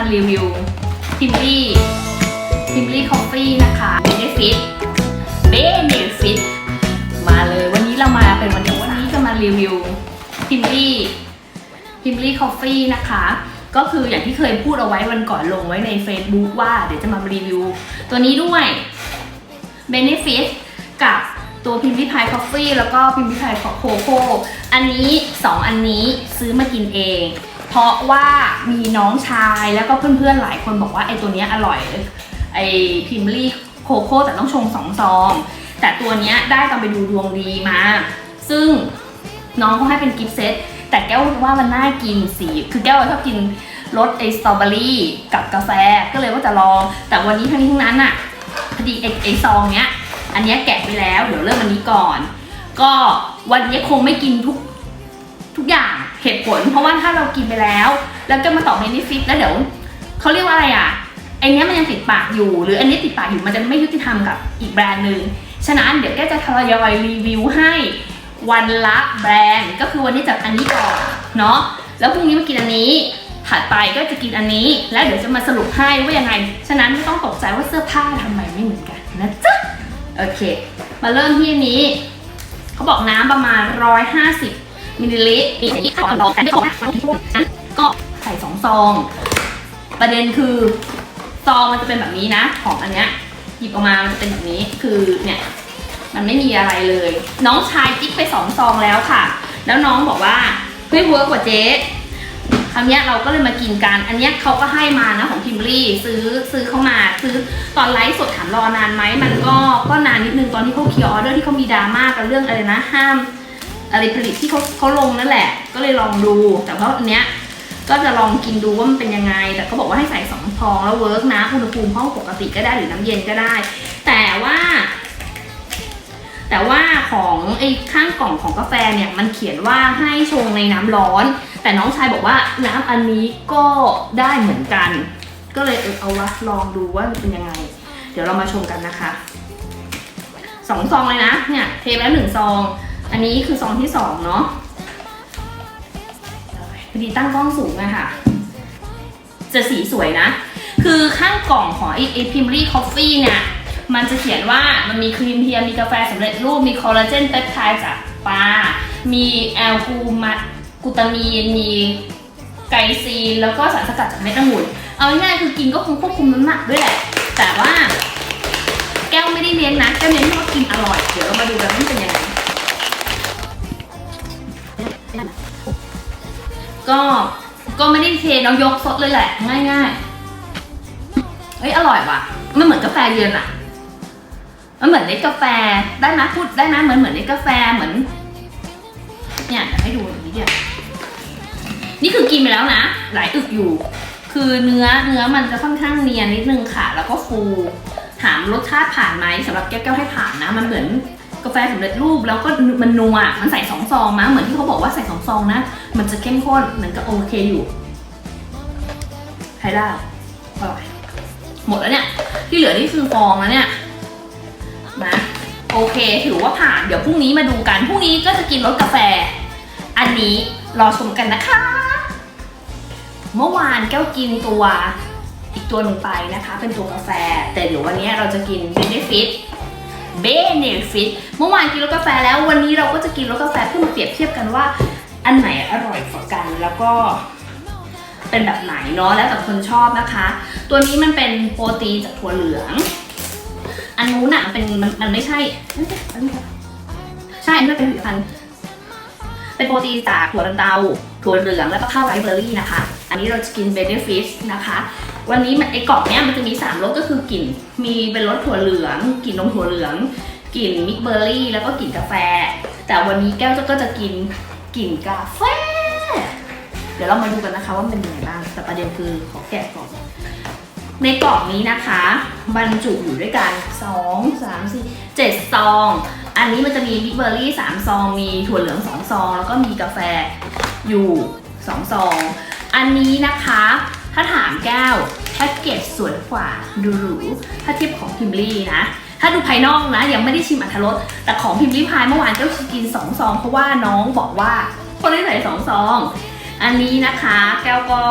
มารีวิวพิมลี่พิมลี่คอฟฟี่นะคะเบเนฟิตเบเนฟิตมาเลยวันนี้เรามาเป็นวันนี้วันนี้จะมารีวิวพิมลี่พิมลี่คอฟฟี่นะคะก็คืออย่างที่เคยพูดเอาไว้วันก่อนลงไว้ใน Facebook ว่าเดี๋ยวจะมารีวิว ตัวนี้ด้วย Benefit กับตัวพิมพ์ริพายคอฟฟี่แล้วก็พิมพ์ริพายโคโค่อันนี้ 2 อันนี้ซื้อมากินเอง เพราะว่ามีน้องชายแล้วก็เพื่อนๆหลายคนบอกว่าไอ้ตัวเนี้ยอร่อยไอ้พิมพ์รีโคโค่แต่ต้องชงสองซอง แต่ตัวเนี้ยได้ตอนไปดูดวงดีมา ซึ่งน้องเขาให้เป็นกิฟต์เซตแต่แก้วว่ามันน่ากินสีคือแก้วชอบกินรสไอสตรอเบอรี่กับกาแฟก็เลยว่าจะลอง แต่วันนี้ทั้งนี้ทั้งนั้นอะพอดีไอไอซองเนี้ย อันเนี้ยแกะไปแล้ว เดี๋ยวเริ่มอันนี้ก่อน ก็วันนี้คงไม่กินทุกทุกอย่าง เหตุผล เพราะว่าถ้าเรากินไปแล้ว แล้วก็มาต่อเมนิฟิตแล้วเดี๋ยวเขาเรียกว่าอะไรอะไอเนี้ยมันยังติดปากอยู่ หรืออันนี้ติดปากอยู่มันจะไม่ยุติธรรมกับอีกแบรนด์หนึ่งฉะนั้นเดี๋ยวแกจะทยอยรีวิวให้วันละแบรนด์ก็คือวันนี้จัดอันนี้ก่อนเนาะแล้วพรุ่งนี้มากินอันนี้ถัดไปก็จะกินอันนี้ แล้วเดี๋ยวจะมาสรุปให้ว่ายังไง ฉะนั้นไม่ต้องตกใจว่าเสื้อผ้าทำไมไม่เหมือนกันนะจ๊ะโอเค มาเริ่มที่อันนี้ เขาบอกน้ำประมาณ 150 มิลลิลิตรมีอันนี้ขอลองกันได้ของนะก็ใส่สองซอง ประเด็นคือซองมันจะเป็นแบบนี้นะ ของอันเนี้ยหยิบออกมา มันจะเป็นแบบนี้ คือเนี่ย มันไม่มีอะไรเลย น้องชายจิ๊กไปสองซองแล้วค่ะ แล้วน้องบอกว่าเฮ้ยเวิร์กกว่าเจ๊คำนี้เราก็เลยมากินกัน อันนี้เขาก็ให้มานะของพิมลี่ซื้อซื้อเข้ามาซื้อตอนไลฟ์สดถามรอนานไหมมันก็ก็นานนิดนึงตอนที่เขาเคลียร์ออเดอร์ที่เขามีดราม่ากันเรื่องอะไรนะ ห้าม อะไรผลิตที่เขาเขาลงนั่นแหละ ก็เลยลองดู แต่ว่าอันเนี้ยก็จะลองกินดูว่ามันเป็นยังไง แต่เขาบอกว่าให้ใส่สองฟองแล้วเวิร์กนะ อุณหภูมิห้องปกติก็ได้หรือน้ำเย็นก็ได้ แต่ว่า แต่ว่าของไอ้ข้างกล่องของกาแฟเนี่ยมันเขียนว่าให้ชงในน้ำร้อน แต่น้องชายบอกว่าน้ำอันนี้ก็ได้เหมือนกัน ก็เลยเออเอาวะลองดูว่ามันเป็นยังไง เดี๋ยวเรามาชมกันนะคะสองซองเลยนะ เนี่ยเทแล้วหนึ่งซอง อันนี้คือซองที่สองเนาะพอดีตั้งกล้องสูงอะค่ะ จะสีสวยนะ คือข้างกล่องของไอ้ไอพิมรี่คอฟฟี่เนี่ย มันจะเขียนว่ามันมีครีมเทียม มีกาแฟสำเร็จรูป มีคอลลาเจนเปปไทด์จากปลา มีแอลกูมากูตามีน มีไกซีน แล้วก็สารสกัดจากเม็ดองุ่น เอาง่ายๆคือกินก็คงควบคุมน้ำหนักด้วยแหละ แต่ว่าแก้วไม่ได้เน้นนะ แก้วเน้นว่ากินอร่อย เดี๋ยวเรามาดูกันว่ามันเป็นยังไง ก็ก็ไม่ได้เทเรายกสดเลยแหละ ง่ายๆเฮ้ยอร่อยว่ะมันเหมือนกาแฟเย็นอะมันเหมือนในกาแฟได้ไหมพูดได้ไหมเหมือนเหมือนในกาแฟเหมือน เนี่ยเดี๋ยวให้ดูตรงนี้เดียวนี่คือกินไปแล้วนะหลายอึกอยู่ คือเนื้อเนื้อมันจะค่อนข้างเนียนนิดนึงค่ะ แล้วก็ฟูถามรสชาติผ่านไหมสำหรับแก้วๆให้ผ่านนะ มันเหมือน กาแฟสำเร็จรูปแล้วก็มันนัวมันใส่สองซองนะเหมือนที่เขาบอกว่าใส่สองซองนะ มันจะเข้มข้นมันก็โอเคอยู่ใช้ได้อร่อยหมดแล้วเนี่ย ที่เหลือนี่คือฟองแล้วเนี่ยนะโอเค ถือว่าผ่านเดี๋ยวพรุ่งนี้มาดูกันพรุ่งนี้ก็จะกินรสกาแฟ อันนี้รอชมกันนะคะ เมื่อวานแก้วกินตัวอีกตัวหนึ่งไปนะคะ เป็นตัวกาแฟ แต่เดี๋ยววันนี้เราจะกิน Benefit Benefit เมื่อวานกินรสกาแฟแล้ววันนี้เราก็จะกินรสกาแฟเพื่อมาเปรียบเทียบกันว่า อันไหนอร่อยกว่ากันแล้วก็เป็นแบบไหนเนาะแล้วแต่คนชอบนะคะ ตัวนี้มันเป็นโปรตีนจากถั่วเหลือง อันนู้นอะเป็นมันมันไม่ใช่ใช่อันนี้เป็นผลิตภัณฑ์เป็นโปรตีนจากถั่วลันเตาถั่วเหลืองแล้วก็ข้าวไรเบอร์รี่นะคะ อันนี้เราจะกินเบเนฟิชนะคะ วันนี้มันไอ้กล่องเนี้ยมันจะมีสามรสก็คือกลิ่น มีเป็นรสถั่วเหลืองกลิ่นนมถั่วเหลืองกลิ่นมิกเบอร์รี่ แล้วก็กลิ่นกาแฟ แต่วันนี้แก้วก็จะกินกลิ่นกาแฟ เดี๋ยวเรามาดูกันนะคะว่ามันเป็นยังไงบ้างแต่ประเด็นคือขอแกะก่อนในกล่องนี้นะคะ บรรจุอยู่ด้วยกัน 2 3 4 7 ซอง อันนี้มันจะมีบิ๊กเบอร์รี่3ซอง มีถั่วเหลือง 2 ซอง แล้วก็มีกาแฟอยู่ 2 ซอง อันนี้นะคะ ถ้าถามแก้ว แพ็กเกจสวยกว่าดูหรูถ้าเทียบของพิมลี่นะ ถ้าดูภายนอกนะ ยังไม่ได้ชิมอัตรสแต่ของพิมลี่พายเมื่อวานก็กิน2ซองเพราะว่าน้องบอกว่าคนได้ใส่2ซอง อันนี้นะคะแก้วก็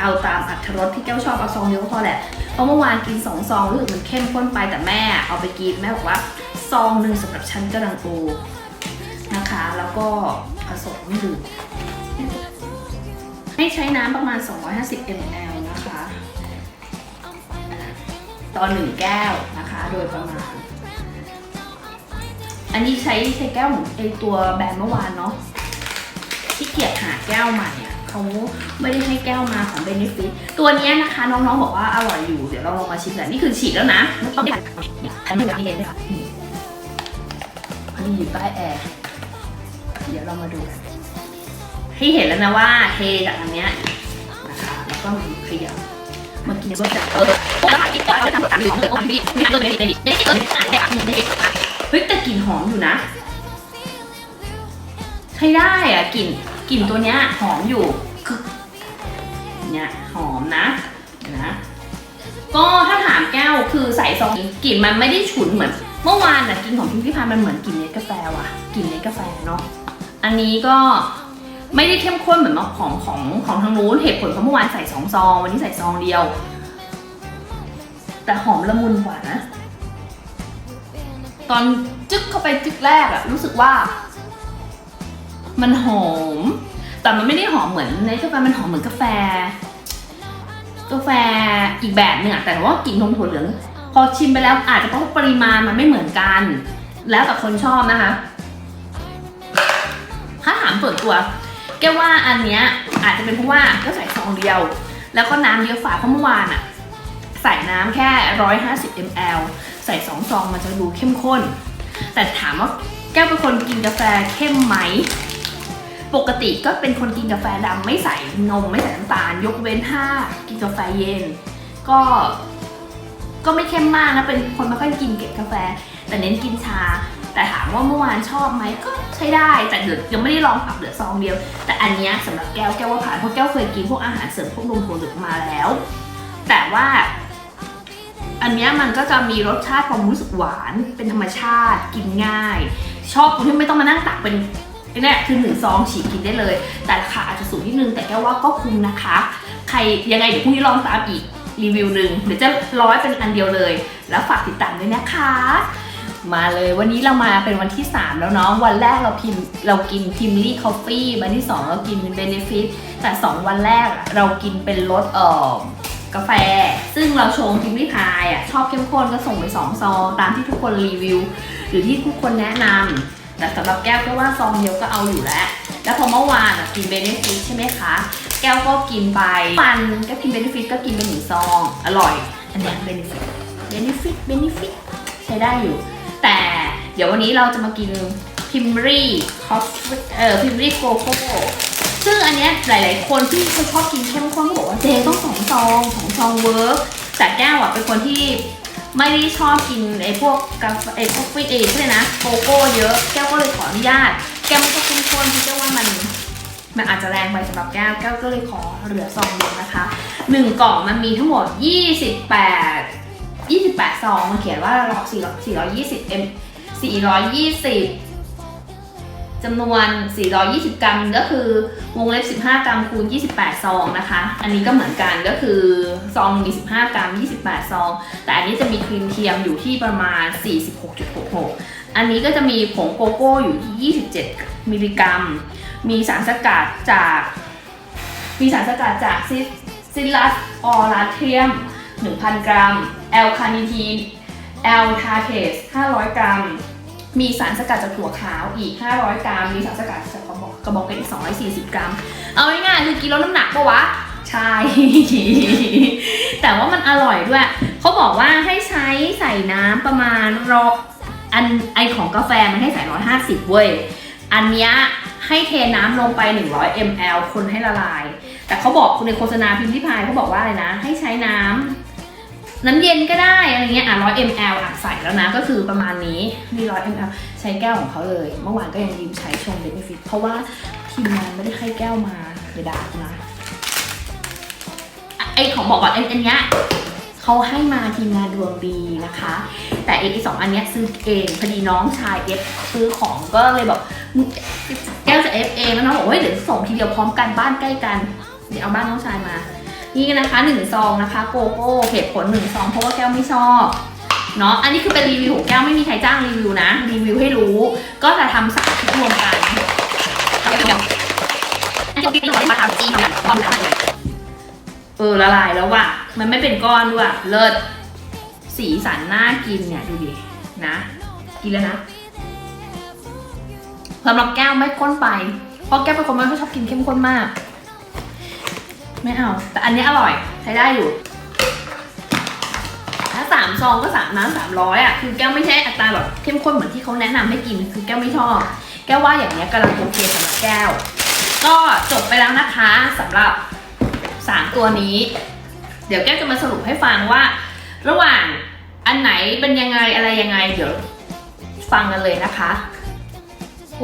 เอาตามอัตรสที่แก้วชอบเอาซองเดียวก็พอแหละเพราะเมื่อวานกินสองซองรู้สึกมันเข้มข้นไปแต่แม่เอาไปกินแม่บอกว่าซองหนึ่งสำหรับฉันกำลังโอนะคะ แล้วก็ผสมดื่มให้ใช้น้ำประมาณ 250 ml ต่อหนึ่งแก้วนะคะ โดยประมาณ อันนี้ใช้ใช้แก้วไอตัวแบรนด์เมื่อวานเนาะที่เกียจหาแก้วใหม่อะเขาไม่ได้ให้แก้วมาของ Benefit ตัวนี้นะคะ น้องๆบอกว่าอร่อยอยู่ เดี๋ยวเราลองมาชิมกันนี่คือฉีดแล้วนะไม่ต้องผัดอันนี้แบบนี้เลยค่ะนี่อันนี้อยู่ใต้แอร์เดี๋ยวเรามาดูกันให้เห็นแล้วนะว่าเทจากอันเนี้ยนะคะแล้วก็มันขยับเมื่อกี้ก็จะเออ แล้วกินก่อนแล้วทำตามอยู่เลยโอ้ยพี่ไม่ได้ไม่ได้ไม่ได้ไม่ได้ไม่ได้เฮ้ยแต่กลิ่นหอมอยู่นะ ใช้ได้อะกลิ่นกลิ่นตัวเนี้ยหอมอยู่คือเนี่ยหอมนะนะก็ถ้าถามแก้วคือใส่ซองกลิ่นมันไม่ได้ฉุนเหมือน เมื่อวานน่ะกลิ่นของพิมพิพามันเหมือนกลิ่นเนสกาแฟว่ะกลิ่นเนสกาแฟเนาะอันนี้ก็ไม่ได้เข้มข้นเหมือนของของของทางนู้นเหตุผลเพราะเมื่อวานใส่สองซองวันนี้ใส่ซองเดียว แต่หอมละมุนกว่านะ ตอนจึ๊กเข้าไปจึ๊กแรกอะรู้สึกว่า มันหอม แต่มันไม่ได้หอมเหมือนในกาแฟมันหอมเหมือนกาแฟ กาแฟอีกแบบหนึ่งอะแต่ว่ากลิ่นนมถั่วเหลืองพอชิมไปแล้วอาจจะเพราะปริมาณมันไม่เหมือนกัน แล้วแต่คนชอบนะคะ ถ้าถามส่วนตัว แกว่าอันเนี้ยอาจจะเป็นเพราะว่าก็ใส่ซองเดียว แล้วก็น้ำเยอะฝาเพราะเมื่อวานอะ ใส่น้ำแค่ 150 ml ใส่สองซองมันจะดูเข้มข้น แต่ถามว่าแก้วเป็นคนกินกาแฟเข้มไหม ปกติก็เป็นคนกินกาแฟดำไม่ใส่นมไม่ใส่น้ำตาล ยกเว้นถ้ากินกาแฟเย็น ก็ก็ไม่เข้มมากนะ เป็นคนไม่ค่อยกินเก็บกาแฟ แต่เน้นกินชา แต่ถามว่าเมื่อวานชอบไหมก็ใช้ได้ แต่เดี๋ยวยังไม่ได้ลองปรับเหลือซองเดียว แต่อันนี้ยสำหรับแก้วแก้วว่าผ่านเพราะแก้วเคยกินพวกอาหารเสริมพวกนมถั่วเหลืองมาแล้ว แต่ว่า อันนี้มันก็จะมีรสชาติความรู้สึกหวาน เป็นธรรมชาติกินง่าย ชอบตรงที่ไม่ต้องมานั่งตักเป็นเนี่ยคือหนึ่งซองฉีกกินได้เลย แต่ราคาอาจจะสูงนิดนึงแต่แก้ว่าก็คุ้มนะคะ ใครยังไงเดี๋ยวพรุ่งนี้ลองตามอีกรีวิวหนึ่งเดี๋ยวจะร้อยเป็นอันเดียวเลย แล้วฝากติดตามด้วยนะคะ มาเลยวันนี้เรามาเป็นวันที่ 3 แล้วเนาะวันแรกเราพิมเรากินพิมลี่คอฟฟี่วันที่ 2 เรากินเป็นเบนฟิตแต่ 2 วันแรกเรากินเป็นรสเอ่อ กาแฟ ซึ่งเราชงพิมลี่พายอะชอบเข้มข้นก็ส่งไป2ซองตามที่ทุกคนรีวิว หรือที่ทุกคนแนะนำแต่สำหรับแก้วก็ว่าซองเดียวก็เอาอยู่แล้ว แล้วพอเมื่อวานกินเบนฟิตใช่ไหมคะ แก้วก็กินไปวันก็กินเบนฟิตก็กินไปหนึ่งซอง อร่อย อันนี้เบนฟิตเบนฟิตเบนฟิตใช้ได้อยู่ แต่เดี๋ยววันนี้เราจะมากินพิมรี่คอฟเอ่อพิมรี่โกโก้ ซึ่งอันเนี้ยหลาย ๆ คนที่เขาชอบกินเข้มข้นเขาบอกว่าเจต้องสองซองสองซองเวิร์กแต่แก้วอะเป็นคนที่ไม่ได้ชอบกินไอ้พวกกาแฟไอ้พวกฟิเองเลยนะโกโก้เยอะแก้วก็เลยขออนุญาต แก้วไม่ต้องเข้มข้นเพราะแก้วว่ามันมันอาจจะแรงไปสำหรับแก้วแก้วก็เลยขอเหลือซองเดียวนะคะหนึ่งกล่องมันมีทั้งหมด 28 28ซองมันเขียนว่า420 m 420 จำนวน 420 กรัมก็คือวงเล็บ 15 กรัมคูณ 28 ซองนะคะ อันนี้ก็เหมือนกันก็คือซองมี 15 กรัม 28 ซอง แต่อันนี้จะมีครีมเทียมอยู่ที่ประมาณ 46.66 อันนี้ก็จะมีผงโกโก้อยู่ที่27 มิลลิกรัม มีสารสกัดจาก มีสารสกัดจากซิซิลัสออราเทียม 1,000 กรัม แอลคาเนิทีน แอลทาเทส 500 กรัม มีสารสกัดจากถั่วขาวอีก 500 กรัม มีสารสกัดจากกระบอกกระบอกเพชรอีก240 กรัม เอาง่ายๆคือกินลดน้ำหนักปะวะ ใช่ แต่ว่ามันอร่อยด้วย เขาบอกว่าให้ใช้ใส่น้ำประมาณรออันไอของกาแฟมันให้ใส่150 เว้ย อันเนี้ยให้เทน้ำลงไป 100 ml คนให้ละลาย แต่เขาบอกในโฆษณาพิมพ์ริพายเขาบอกว่าอะไรนะ ให้ใช้น้ำ น้ำเย็นก็ได้อะไรเงี้ยอะ100 ml อะใส่แล้วนะก็คือประมาณนี้มี100 ml ใช้แก้วของเขาเลย เมื่อวานก็ยังยืมใช้ชงเบนฟิตเพราะว่าทีมงานไม่ได้ให้แก้วมาเดดานะอะไอของบอกก่อนไออันเนี้ยเขาให้มาทีมงานดวงดีนะคะ แต่ไอที่สองอันเนี้ยซื้อเองพอดีน้องชายเอฟซื้อของก็เลยบอกแก้วจะเอฟเองแล้วน้องบอกว่าเฮ้ยเดี๋ยวส่งทีเดียวพร้อมกันบ้านใกล้กันเดี๋ยวเอาบ้านน้องชายมา นี่นะคะหนึ่งซองนะคะโกโก้เหตุผลหนึ่งซองเพราะว่าแก้วไม่ชอบเนาะอันนี้คือเป็นรีวิวของแก้วไม่มีใครจ้างรีวิวนะรีวิวให้รู้ ก็จะทำสามชุดรวมกันทำจีนกันพร้อมกันเออละลายแล้วว่ะมันไม่เป็นก้อนด้วยเลิศสีสันน่ากินเนี่ยดูดินะ กินแล้วนะสำหรับแก้วไม่ข้นไป เพราะแก้วเป็นคนไม่ค่อยชอบกินเข้มข้นมาก ไม่เอา แต่อันนี้อร่อยใช้ได้อยู่ ถ้าสามซองก็สามน้ำสามร้อยอะ คือแก้วไม่ใช่อัตราแบบเข้มข้นเหมือนที่เขาแนะนำให้กิน คือแก้วไม่ชอบ แก้วว่าอย่างเนี้ยกำลังโอเคสำหรับแก้ว ก็จบไปแล้วนะคะสำหรับสามตัวนี้ เดี๋ยวแก้วจะมาสรุปให้ฟังว่า ระหว่างอันไหนเป็นยังไงอะไรยังไง เดี๋ยวฟังกันเลยนะคะ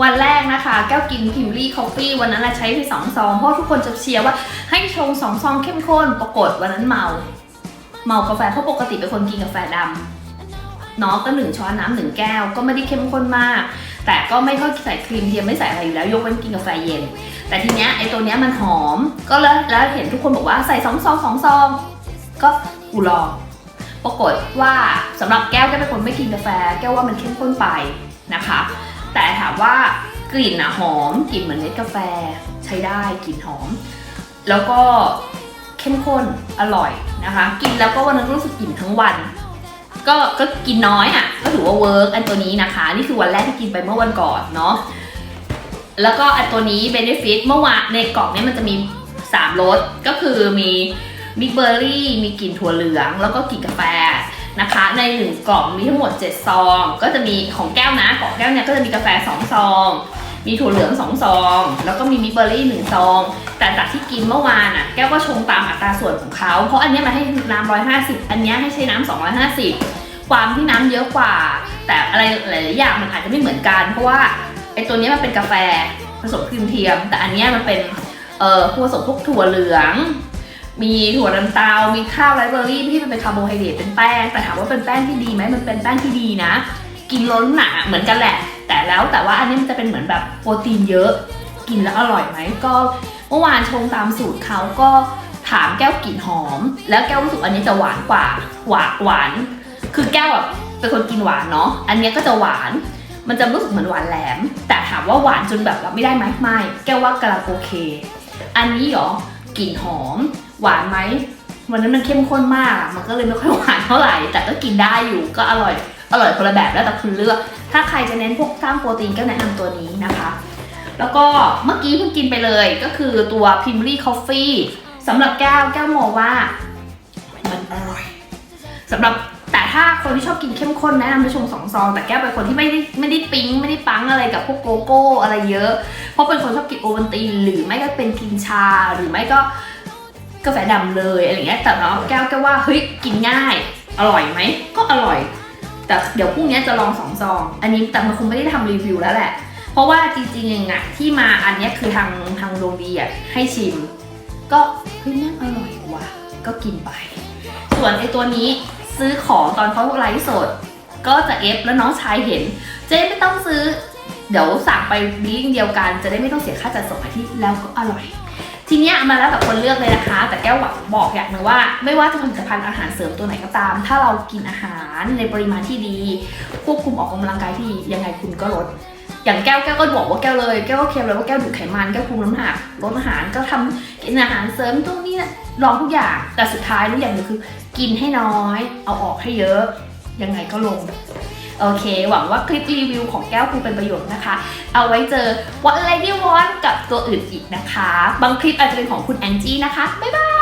วันแรกนะคะ แก้วกินพิมลี่คอฟฟี่วันนั้นเราใช้ไปสองซอง เพราะทุกคนจะเชียร์ว่าให้ชงสองซองเข้มข้นปรากฏวันนั้นเมา เมากาแฟเพราะปกติเป็นคนกินกาแฟดำเนาะก็หนึ่งช้อนน้ำหนึ่งแก้วก็ไม่ได้เข้มข้นมาก แต่ก็ไม่ค่อยใส่ครีมเทียมไม่ใส่อะไรอยู่แล้วยกเว้นกินกาแฟเย็น แต่ทีเนี้ยไอตัวเนี้ยมันหอม ก็แล้วแล้วเห็นทุกคนบอกว่าใส่สองซองสองซองก็อุลองปรากฏว่าสำหรับแก้วแก้วเป็นคนไม่กินกาแฟ แก้วว่ามันเข้มข้นไปนะคะ แต่ถามว่ากลิ่นอะหอมกลิ่นเหมือนเม็ดกาแฟใช้ได้กลิ่นหอม แล้วก็เข้มข้นอร่อยนะคะ กินแล้วก็วันนั้นรู้สึกอิ่มทั้งวัน ก็ก็กินน้อยอะ่ะก็ถือว่าเวิร์กอันตัวนี้นะคะ นี่คือวันแรกที่กินไปเมื่อวันก่อนเนาะแล้วก็อันตัวนี้ Benefit เมื่อวานในกล่องเนี้มันจะมี3รสก็คือมีมิกเบอร์รี่มีกลิ่นถั่วเหลือง แล้วก็กลิ่นกาแฟ นะคะ ในหนึ่งกล่องมีทั้งหมด 7 ซอง ก็จะมีของแก้วนะ ของแก้วเนี่ยก็จะมีกาแฟ 2 ซอง มีถั่วเหลือง 2 ซอง แล้วก็มีมิเบอร์รี่1ซอง แต่จากที่กินเมื่อวานอะ แก้วก็ชงตามอัตราส่วนของเขา เพราะอันนี้มันให้น้ำ150 อันนี้ให้ใช้น้ำ250 ความที่น้ำเยอะกว่า แต่อะไรหลายๆอย่างมันอาจจะไม่เหมือนกัน เพราะว่าไอ้ตัวนี้มันเป็นกาแฟผสมครีมเทียม แต่อันนี้มันเป็นเอ่อผสมพวกถั่วเหลือง มีถั่วลันเตามีข้าวไรเบอรี่ที่มันเป็นคาร์โบไฮเดรตเป็นแป้งแต่ถามว่าเป็นแป้งที่ดีไหมมันเป็นแป้งที่ดีนะ กินล้นหนาเหมือนกันแหละ แต่แล้วแต่ว่าอันนี้มันจะเป็นเหมือนแบบโปรตีนเยอะ กินแล้วอร่อยไหมก็เมื่อวานชงตามสูตรเขาก็ถามแก้วกลิ่นหอม แล้วแก้วรู้สึกอันนี้จะหวานกว่าหวานหวาน คือแก้วแบบเป็นคนกินหวานเนาะอันนี้ก็จะหวานมันจะรู้สึกเหมือนหวานแหลม แต่ถามว่าหวานจนแบบรับไม่ได้ไหมไม่แก้วว่ากำลังโอเค อันนี้เหรอกลิ่นหอม หวานไหมวันนั้นมันเข้มข้นมากอะมันก็เลยไม่ค่อยหวานเท่าไหร่ แต่ก็กินได้อยู่ก็อร่อยอร่อยคนละแบบแล้วแต่คุณเลือก ถ้าใครจะเน้นพวกสร้างโปรตีนก็แนะนำตัวนี้นะคะ แล้วก็เมื่อกี้เพิ่งกินไปเลยก็คือตัวพิมลี่คอฟฟี่สำหรับแก้วแก้วมองว่ามันอร่อยสำหรับแต่ถ้าคนที่ชอบกินเข้มข้นแนะนำไปชงสองซอง แต่แก้วเป็นคนที่ไม่ได้ไม่ได้ปิ๊งไม่ได้ปังอะไรกับพวกโกโก้อะไรเยอะ เพราะเป็นคนชอบกินโอวัลตินหรือไม่ก็เป็นกินชาหรือไม่ก็ กาแฟดำเลยอะไรเงี้ยแต่เนาะแก้วแก้วว่าเฮ้ยกินง่าย อร่อยไหมก็อร่อย แต่เดี๋ยวพรุ่งนี้จะลองสองซอง อันนี้แต่มันคงไม่ได้ทำรีวิวแล้วแหละ เพราะว่าจริงๆอะที่มาอันเนี้ยคือทางทางโรงดีอะให้ชิม ก็เฮ้ยแม่งอร่อยว่ะก็กินไป ส่วนไอตัวนี้ซื้อของตอนเขาไลฟ์สด ก็จะเอฟแล้วน้องชายเห็น เจ๊ไม่ต้องซื้อ เดี๋ยวสั่งไปลิงก์เดียวกัน จะได้ไม่ต้องเสียค่าจัดส่งอาทิตย์แล้วก็อร่อย ทีนี้มาแล้วแต่คนเลือกเลยนะคะ แต่แก้วหวังบอกอย่างหนึงว่า ไม่ว่าจะผลิตภัณฑ์อาหารเสริมตัวไหนก็ตาม ถ้าเรากินอาหารในปริมาณที่ดี ควบคุมออกกำลังกายที่ดียังไงคุณก็ลดอย่างแก้วแก้วก็บอกว่าแก้วเลยแก้วก็เคลมเลยว่าแก้วดูดไขมันแก้วคุมน้ำหนักลดอาหารก็ทำกินอาหารเสริมตรงนี้นะลองทุกอย่างแต่สุดท้ายรู้อย่างนึงคือ กินให้น้อย เอาออกให้เยอะ ยังไงก็ลง โอเค หวังว่าคลิปรีวิวของแก้วคูเป็นประโยชน์นะคะ เอาไว้เจอ What Lady Want กับตัวอื่นอีกนะคะ บางคลิปอาจจะเป็นของคุณแองจี้นะคะ บ๊ายบาย